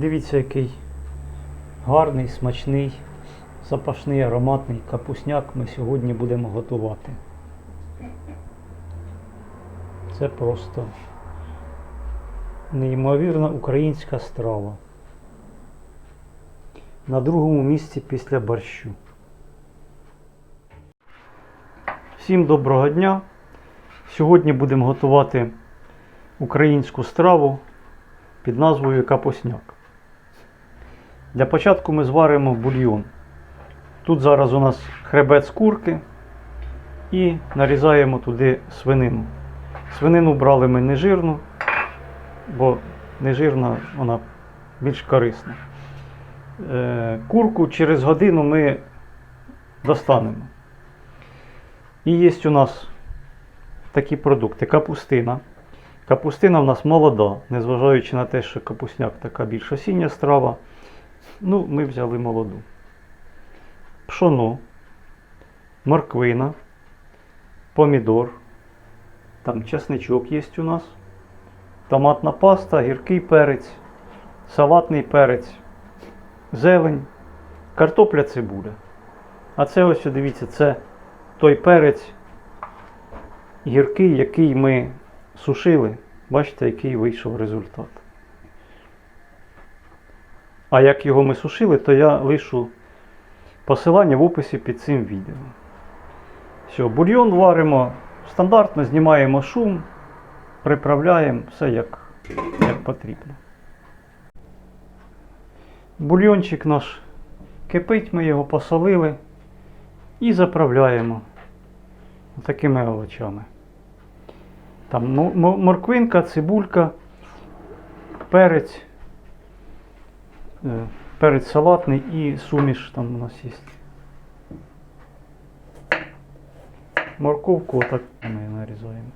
Дивіться, який гарний, смачний, запашний, ароматний капусняк ми сьогодні будемо готувати. Це просто неймовірна українська страва. На другому місці після борщу. Всім доброго дня! Сьогодні будемо готувати українську страву під назвою капусняк. Для початку ми зваримо бульйон. Тут зараз у нас хребет з курки і нарізаємо туди свинину. Свинину брали ми нежирну, бо нежирна вона більш корисна. Е, Курку через годину ми достанемо. І є у нас такі продукти. Капустина. Капустина в нас молода, незважаючи на те, що капусняк така більш осіння страва. Ну, ми взяли молоду. Пшоно, морквина, помідор, там чесничок є у нас, томатна паста, гіркий перець, салатний перець, зелень, картопля цибуля. А це ось, дивіться, це той перець гіркий, який ми сушили. Бачите, який вийшов результат. А як його ми сушили, то я лишу посилання в описі під цим відео. Все, бульйон варимо стандартно, знімаємо шум, приправляємо все як, як потрібно. Бульйончик наш кипить, ми його посолили і заправляємо такими овочами. Там мо- мо- морквинка, цибулька, перець, перець салатний і суміш там у нас є. Морковку отак ми нарізаємо.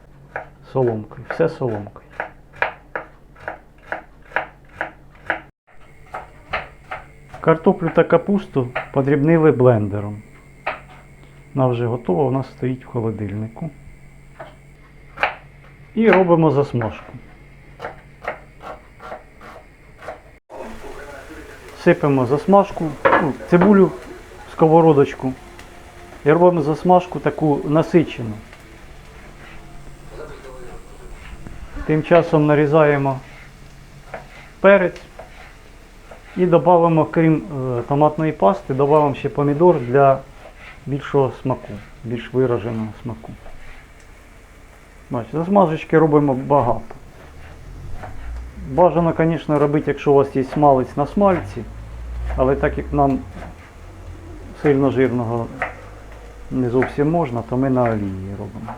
Соломкою. Все соломкою. Картоплю та капусту подрібнили блендером. Вона вже готова, вона стоїть в холодильнику. І робимо засмажку. Сипемо засмажку, ну, цибулю в сковородочку. І робимо засмажку таку насичену. Тим часом нарізаємо перець і додамо, крім е, томатної пасти, додамо ще помідор для більшого смаку, більш вираженого смаку. Бачите, засмажечки робимо багато. Бажано, звісно, робити, якщо у вас є смалець на смальці, але так як нам сильно жирного не зовсім можна, то ми на олії робимо.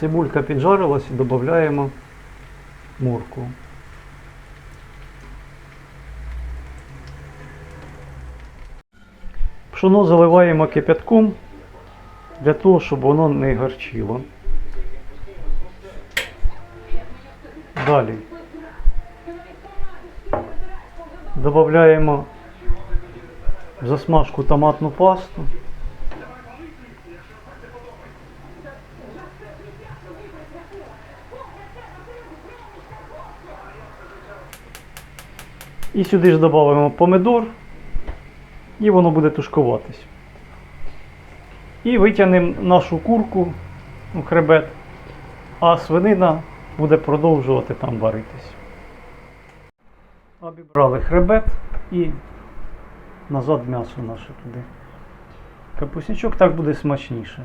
Цибулька піджарилась і додаємо моркву. Пшоно заливаємо кипятком для того, щоб воно не гарчило. Далі додаємо в засмажку томатну пасту. І сюди ж додаємо помидор, і воно буде тушкуватись. І витягнемо нашу курку у хребет, а свинина буде продовжувати там варитись. Обібрали хребет і назад м'ясо наше туди. Капуснячок так буде смачніше.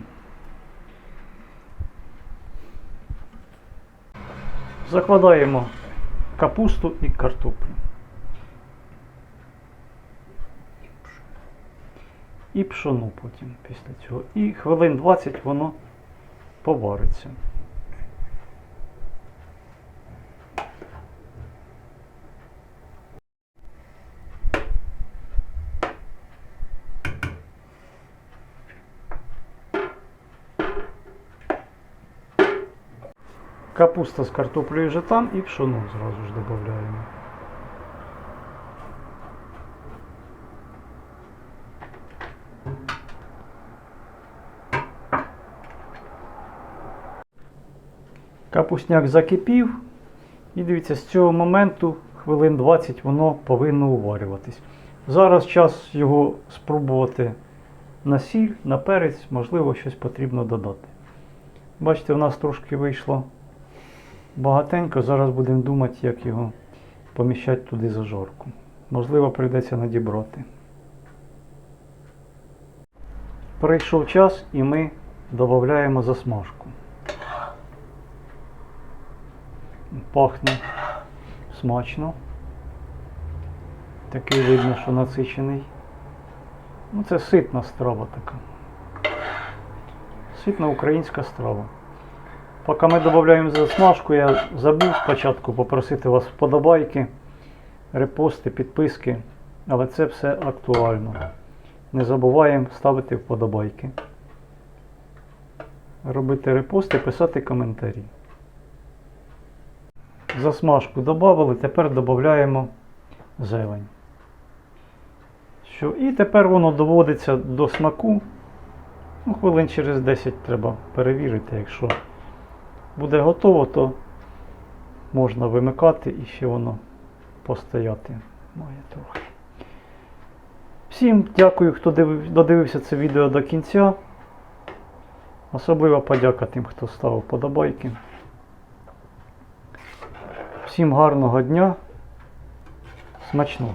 Закладаємо капусту і картоплю. І пшону потім після цього. І хвилин 20 воно повариться. Капуста з картоплею вже там і пшоно зразу ж додаємо. Капусняк закипів. І дивіться, з цього моменту хвилин 20 воно повинно уварюватись. Зараз час його спробувати на сіль, на перець, можливо, щось потрібно додати. Бачите, у нас трошки вийшло багатенько. Зараз будемо думати, як його поміщати туди зажорку. Можливо, прийдеться надібрати. Прийшов час і ми додаємо засмажку. Пахне смачно. Такий видно, що насичений. Ну, це ситна страва така. Ситна українська страва. Поки ми додаємо засмажку, я забув спочатку попросити вас вподобайки, репости, підписки, але це все актуально. Не забуваємо ставити вподобайки, робити репости, писати коментарі. Засмажку додали, тепер додаємо зелень. Що? І тепер воно доводиться до смаку. Ну, хвилин через 10 треба перевірити, якщо буде готово, то можна вимикати і ще воно постояти має трохи. Всім дякую, хто додивився це відео до кінця. Особлива подяка тим, хто ставив подобайки. Всім гарного дня. Смачного.